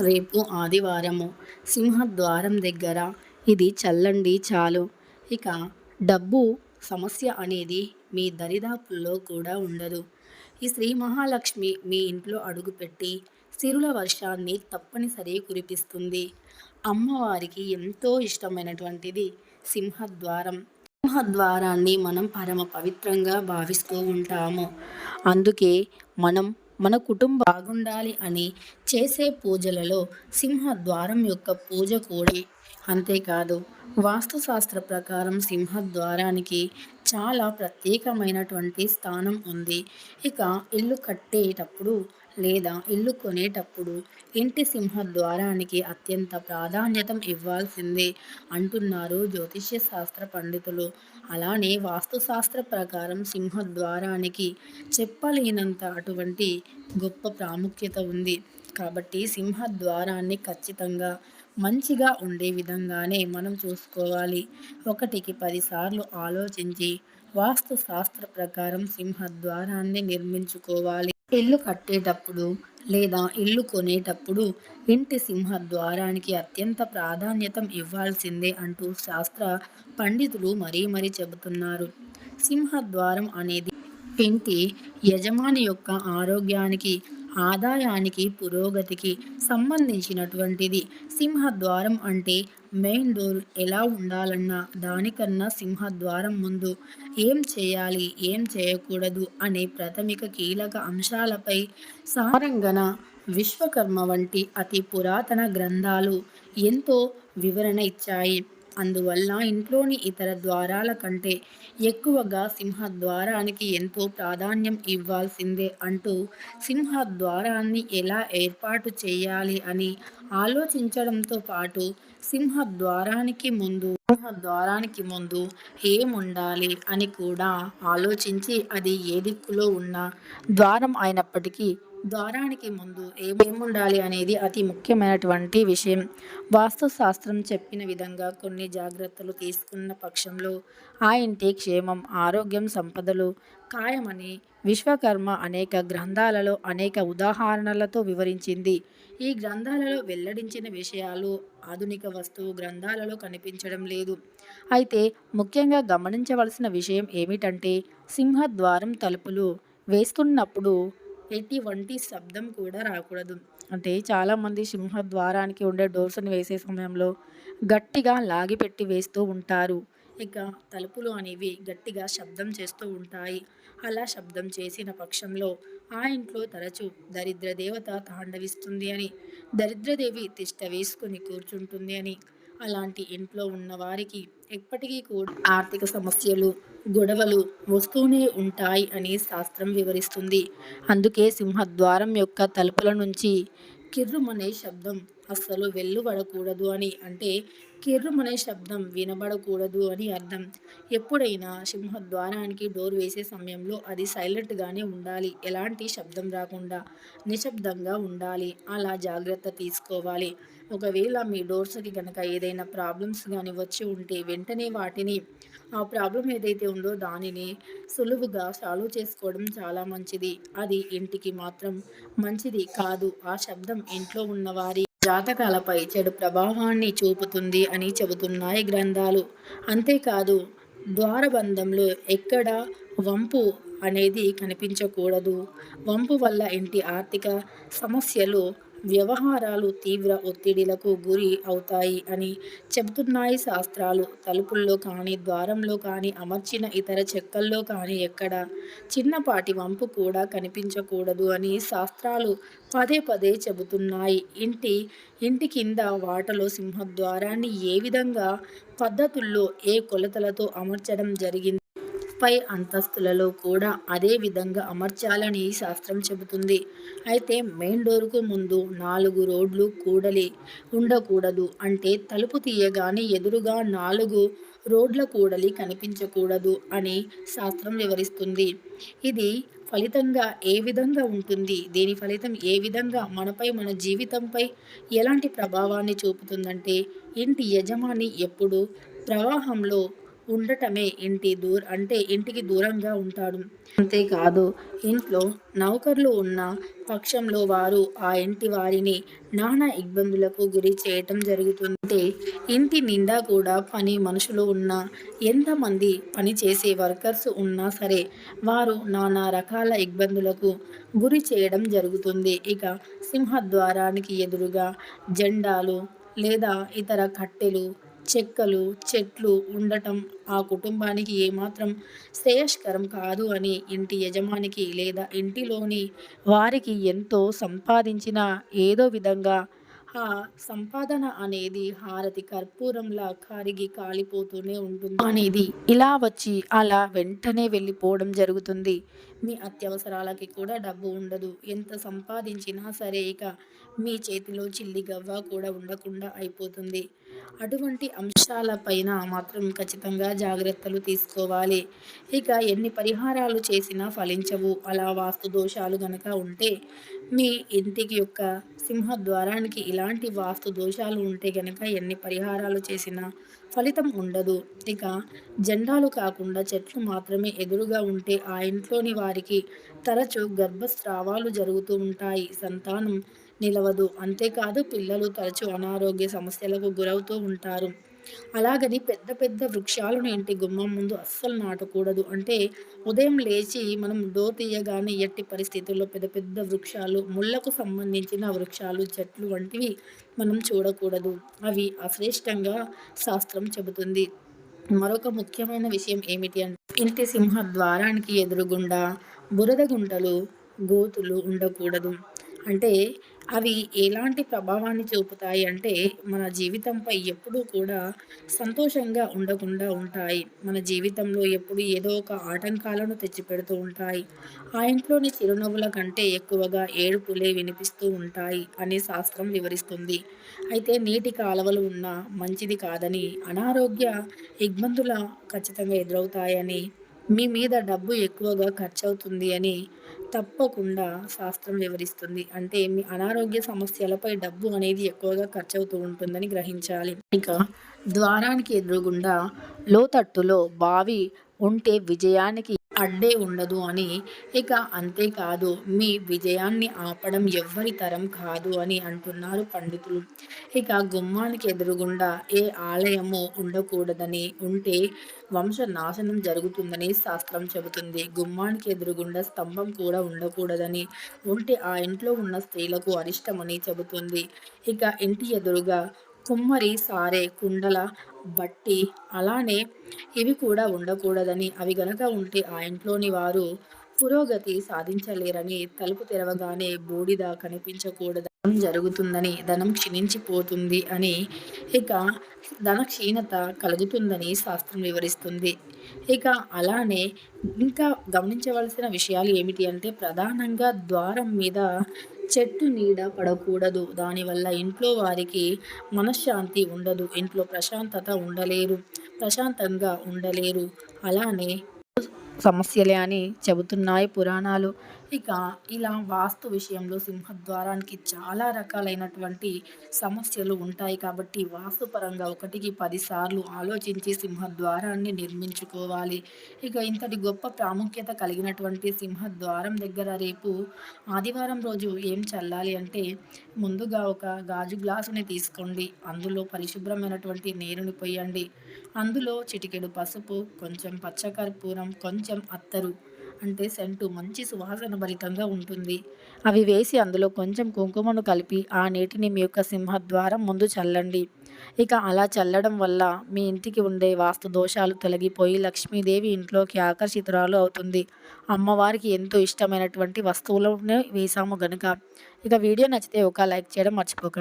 రేపు ఆదివారము సింహద్వారం దగ్గర. ఇది చల్లండి చాలు. ఇక డబ్బు సమస్య అనేది మీ దరిదాపుల్లో కూడా ఉండదు. ఈ శ్రీ మహాలక్ష్మి మీ ఇంట్లో అడుగుపెట్టి సిరుల వర్షాన్ని తప్పనిసరి కురిపిస్తుంది. అమ్మవారికి ఎంతో ఇష్టమైనటువంటిది సింహద్వారం. సింహద్వారాన్ని మనం పరమ పవిత్రంగా భావిస్తూ ఉంటాము. అందుకే మనం మన కుటుంబం బాగుండాలి అని చేసే పూజలలో సింహద్వారం యొక్క పూజ కూడా అంతేకాదు. వాస్తుశాస్త్ర ప్రకారం సింహద్వారానికి చాలా ప్రత్యేకమైనటువంటి స్థానం ఉంది. ఇక ఇల్లు కట్టేటప్పుడు లేదా ఇల్లు కొనేటప్పుడు ఇంటి సింహద్వారానికి అత్యంత ప్రాధాన్యత ఇవ్వాల్సిందే అంటున్నారు జ్యోతిష్య శాస్త్ర పండితులు. అలానే వాస్తుశాస్త్ర ప్రకారం సింహద్వారానికి చెప్పలేనంత అటువంటి గొప్ప ప్రాముఖ్యత ఉంది. కాబట్టి సింహద్వారాన్ని ఖచ్చితంగా మంచిగా ఉండే విధంగానే మనం చూసుకోవాలి. ఒకటికి పదిసార్లు ఆలోచించి వాస్తు శాస్త్ర ప్రకారం సింహద్వారాన్ని నిర్మించుకోవాలి. ఇల్లు కట్టేటప్పుడు లేదా ఇల్లు కొనేటప్పుడు ఇంటి సింహద్వారానికి అత్యంత ప్రాధాన్యత ఇవ్వాల్సిందే అంటూ శాస్త్ర పండితులు మరీ మరీ చెబుతున్నారు. సింహద్వారం అనేది ఇంటి యజమాని యొక్క ఆరోగ్యానికి ఆదాయానికి పురోగతికి సంబంధించినటువంటిది. సింహద్వారం అంటే మెయిన్ డోర్ ఎలా ఉండాలన్నా దానికన్నా సింహద్వారం ముందు. ఏం చేయాలి ఏం చేయకూడదు అనే ప్రాథమిక కీలక అంశాలపై సారంగన విశ్వకర్మ వంటి అతి పురాతన గ్రంథాలు ఎంతో వివరణ ఇచ్చాయి. అందువల్ల ఇంట్లోని ఇతర ద్వారాల కంటే ఎక్కువగా సింహ ద్వారానికి ఎంతో ప్రాధాన్యం ఇవ్వాల్సిందే అంటూ సింహ ద్వారాన్ని ఎలా ఏర్పాటు చేయాలి అని ఆలోచించడంతో పాటు సింహ ద్వారానికి ముందు సింహ ద్వారానికి ముందు ఏముండాలి అని కూడా ఆలోచించి అది ఏ దిక్కులో ఉన్న ద్వారం అయినప్పటికీ ద్వారానికి ముందు ఏమేముండాలి అనేది అతి ముఖ్యమైనటువంటి విషయం. వాస్తుశాస్త్రం చెప్పిన విధంగా కొన్ని జాగ్రత్తలు తీసుకున్న పక్షంలో ఆ ఇంటి క్షేమం ఆరోగ్యం సంపదలు ఖాయమని విశ్వకర్మ అనేక గ్రంథాలలో అనేక ఉదాహరణలతో వివరించింది. ఈ గ్రంథాలలో వెల్లడించిన విషయాలు ఆధునిక వస్తువు గ్రంథాలలో కనిపించడం లేదు. అయితే ముఖ్యంగా గమనించవలసిన విషయం ఏమిటంటే సింహద్వారం తలుపులు వేస్తున్నప్పుడు ఎటువంటి శబ్దం కూడా రాకూడదు. అంటే చాలామంది సింహ ద్వారానికి ఉండే డోర్స్ని వేసే సమయంలో గట్టిగా లాగిపెట్టి వేస్తూ ఉంటారు. ఇక తలుపులు అనేవి గట్టిగా శబ్దం చేస్తూ ఉంటాయి. అలా శబ్దం చేసిన పక్షంలో ఆ ఇంట్లో తరచూ దరిద్ర దేవత తాండవిస్తుంది అని దరిద్రదేవి తిష్ట వేసుకుని కూర్చుంటుంది అని అలాంటి ఇంట్లో ఉన్న వారికి ఎప్పటికీ కూడా ఆర్థిక సమస్యలు గొడవలు వస్తూనే ఉంటాయి అని శాస్త్రం వివరిస్తుంది. అందుకే సింహద్వారం యొక్క తలుపుల నుంచి కిర్రుమనే శబ్దం అస్సలు వెల్లుబడకూడదు అని అంటే కిర్రుమనే శబ్దం వినబడకూడదు అని అర్థం. ఎప్పుడైనా సింహద్వారానికి డోర్ వేసే సమయంలో అది సైలెంట్గానే ఉండాలి. ఎలాంటి శబ్దం రాకుండా నిశ్శబ్దంగా ఉండాలి. అలా జాగ్రత్త తీసుకోవాలి. ఒకవేళ మీ డోర్స్కి కనుక ఏదైనా ప్రాబ్లమ్స్ కానీ వచ్చి ఉంటే వెంటనే వాటిని ఆ ప్రాబ్లం ఏదైతే ఉందో దానిని సులువుగా సాల్వ్ చేసుకోవడం చాలా మంచిది. అది ఇంటికి మాత్రం మంచిది కాదు. ఆ శబ్దం ఇంట్లో ఉన్నవారి జాతకాలపై చెడు ప్రభావాన్ని చూపుతుంది అని చెబుతున్నాయి గ్రంథాలు. అంతేకాదు ద్వారబంధంలో ఎక్కడ వంపు అనేది కనిపించకూడదు. వంపు వల్ల ఇంటి ఆర్థిక సమస్యలు వ్యవహారాలు తీవ్ర ఒత్తిడిలకు గురి అవుతాయి అని చెబుతున్నాయి శాస్త్రాలు. తలుపుల్లో కానీ ద్వారంలో కానీ అమర్చిన ఇతర చెక్కల్లో కానీ ఎక్కడ చిన్నపాటి వంపు కూడా కనిపించకూడదు అని శాస్త్రాలు పదే పదే చెబుతున్నాయి. ఇంటి ఇంటి కింద వాటలో సింహద్వారాన్ని ఏ విధంగా పద్ధతుల్లో ఏ కొలతలతో అమర్చడం జరిగింది పై అంతస్తులలో కూడా అదే విధంగా అమర్చాలని శాస్త్రం చెబుతుంది. అయితే మెయిన్ డోర్కు ముందు నాలుగు రోడ్లు కూడలి ఉండకూడదు. అంటే తలుపు తీయగానే ఎదురుగా నాలుగు రోడ్ల కూడలి కనిపించకూడదు అని శాస్త్రం వివరిస్తుంది. ఇది ఫలితంగా ఏ విధంగా ఉంటుంది? దీని ఫలితం ఏ విధంగా మనపై మన జీవితంపై ఎలాంటి ప్రభావాన్ని చూపుతుందంటే ఇంటి యజమాని ఎప్పుడు ప్రవాహంలో ఉండటమే ఇంటి దూర అంటే ఇంటికి దూరంగా ఉంటాడు. అంతేకాదు ఇంట్లో నౌకర్లు ఉన్న పక్షంలో వారు ఆ ఇంటి వారిని నానా ఇబ్బందులకు గురి చేయటం జరుగుతుంది. ఇంటి నిండా కూడా పని మనుషులు ఉన్నా ఎంతమంది పని చేసే వర్కర్స్ ఉన్నా సరే వారు నానా రకాల ఇబ్బందులకు గురి చేయడం జరుగుతుంది. ఇక సింహద్వారానికి ఎదురుగా జెండాలు లేదా ఇతర కట్టెలు చెక్కలు చెట్లు ఉండటం ఆ కుటుంబానికి ఏమాత్రం శ్రేయస్కరం కాదు అని ఇంటి యజమానికి లేదా ఇంటిలోని వారికి ఎంతో సంపాదించిన ఏదో విధంగా ఆ సంపాదన అనేది హారతి కర్పూరంలా కరిగి కాలిపోతూనే ఉంటుంది. అనేది ఇలా వచ్చి అలా వెంటనే వెళ్ళిపోవడం జరుగుతుంది. మీ అత్యవసరాలకి కూడా డబ్బు ఉండదు. ఎంత సంపాదించినా సరే ఇక మీ చేతిలో చిల్లి గవ్వ కూడా ఉండకుండా అయిపోతుంది. అటువంటి అంశాలపైన మాత్రం ఖచ్చితంగా జాగ్రత్తలు తీసుకోవాలి. ఇక ఎన్ని పరిహారాలు చేసినా ఫలించవు. అలా వాస్తు దోషాలు గనక ఉంటే మీ ఇంటికి యొక్క సింహద్వారానికి ఇలాంటి వాస్తు దోషాలు ఉంటే గనక ఎన్ని పరిహారాలు చేసినా ఫలితం ఉండదు. ఇక జెండాలు కాకుండా చెట్లు మాత్రమే ఎదురుగా ఉంటే ఆ ఇంట్లోని వారికి తరచూ గర్భస్రావాలు జరుగుతూ ఉంటాయి. సంతానం నిలవదు. అంతేకాదు పిల్లలు తరచూ అనారోగ్య సమస్యలకు గురవుతూ ఉంటారు. అలాగని పెద్ద పెద్ద వృక్షాలను ఇంటి గుమ్మం ముందు అస్సలు నాటకూడదు. అంటే ఉదయం లేచి మనం డోర్ తీయగానే ఎట్టి పరిస్థితుల్లో పెద్ద పెద్ద వృక్షాలు ముళ్ళకు సంబంధించిన వృక్షాలు చెట్లు వంటివి మనం చూడకూడదు. అవి అశ్రేష్టంగా శాస్త్రం చెబుతుంది. మరొక ముఖ్యమైన విషయం ఏమిటి అంటే ఇంటి సింహ ద్వారానికి ఎదురుగుండా బురద గుంటలు గోతులు ఉండకూడదు. అంటే అవి ఎలాంటి ప్రభావాన్ని చూపుతాయి అంటే మన జీవితంపై ఎప్పుడూ కూడా సంతోషంగా ఉండకుండా ఉంటాయి. మన జీవితంలో ఎప్పుడు ఏదో ఒక ఆటంకాలను తెచ్చిపెడుతూ ఉంటాయి. ఆ ఇంట్లోని చిరునవ్వుల కంటే ఎక్కువగా ఏడుపులే వినిపిస్తూ ఉంటాయి అని శాస్త్రం వివరిస్తుంది. అయితే నీటి కాలువలు ఉన్న మంచిది కాదని అనారోగ్య ఇబ్బందుల ఖచ్చితంగా ఎదురవుతాయని మీ మీద డబ్బు ఎక్కువగా ఖర్చవుతుంది అని తప్పకుండా శాస్త్రం వివరిస్తుంది. అంటే మీ అనారోగ్య సమస్యలపై డబ్బు అనేది ఎక్కువగా ఖర్చు అవుతూ ఉంటుందని గ్రహించాలి. ఇక ద్వారానికి ఎదురుగుండా లోతట్టులో బావి ఉంటే విజయానికి అడ్డే ఉండదు అని. ఇక అంతేకాదు మీ విజయాన్ని ఆపడం ఎవ్వరి తరం కాదు అని అంటున్నారు పండితులు. ఇక గుమ్మానికి ఎదురుగుండా ఏ ఆలయము ఉండకూడదని ఉంటే వంశ నాశనం జరుగుతుందని శాస్త్రం చెబుతుంది. గుమ్మానికి ఎదురుగుండా స్తంభం కూడా ఉండకూడదని ఉంటే ఆ ఇంట్లో ఉన్న స్త్రీలకు అరిష్టమని చెబుతుంది. ఇక ఇంటి ఎదురుగా కుమ్మరి సారే కుండల బట్టి అలానే ఇవి కూడా ఉండకూడదని. అవి గనక ఉంటే ఆ ఇంట్లోని వారు పురోగతి సాధించలేరని తలుపు తెరవగానే బూడిద కనిపించకూడదు జరుగుతుందని ధనం క్షీణించిపోతుంది అని ఇక ధన క్షీణత కలుగుతుందని శాస్త్రం వివరిస్తుంది. ఇక అలానే ఇంకా గమనించవలసిన విషయాలు ఏమిటి అంటే ప్రధానంగా ద్వారం మీద చెట్టు నీడ పడకూడదు. దానివల్ల ఇంట్లో వారికి మనశ్శాంతి ఉండదు. ఇంట్లో ప్రశాంతత ఉండలేరు. ప్రశాంతంగా ఉండలేరు. అలానే సమస్యలే అని చెబుతున్నాయి పురాణాలు. ఇక ఇలా వాస్తు విషయంలో సింహద్వారానికి చాలా రకాలైనటువంటి సమస్యలు ఉంటాయి కాబట్టి వాస్తుపరంగా ఒకటికి పదిసార్లు ఆలోచించి సింహద్వారాన్ని నిర్మించుకోవాలి. ఇక ఇంతటి గొప్ప ప్రాముఖ్యత కలిగినటువంటి సింహద్వారం దగ్గర రేపు ఆదివారం రోజు ఏం చల్లాలి అంటే ముందుగా ఒక గాజు గ్లాసుని తీసుకోండి. అందులో పరిశుభ్రమైనటువంటి నీరుని పోయండి. అందులో చిటికెడు పసుపు కొంచెం పచ్చకర్పూరం కొంచెం అత్తరు. అంటే సెంటు మంచి సువాసన భరితంగా ఉంటుంది. అవి వేసి అందులో కొంచెం కుంకుమను కలిపి ఆ నీటిని మీ యొక్క సింహద్వారం ముందు చల్లండి. ఇక అలా చల్లడం వల్ల మీ ఇంటికి ఉండే వాస్తు దోషాలు తొలగిపోయి లక్ష్మీదేవి ఇంట్లోకి ఆకర్షితురాలు అవుతుంది. అమ్మవారికి ఎంతో ఇష్టమైనటువంటి వస్తువులను వేసాము గనుక. ఇక వీడియో నచ్చితే ఒక లైక్ చేయడం మర్చిపోకండి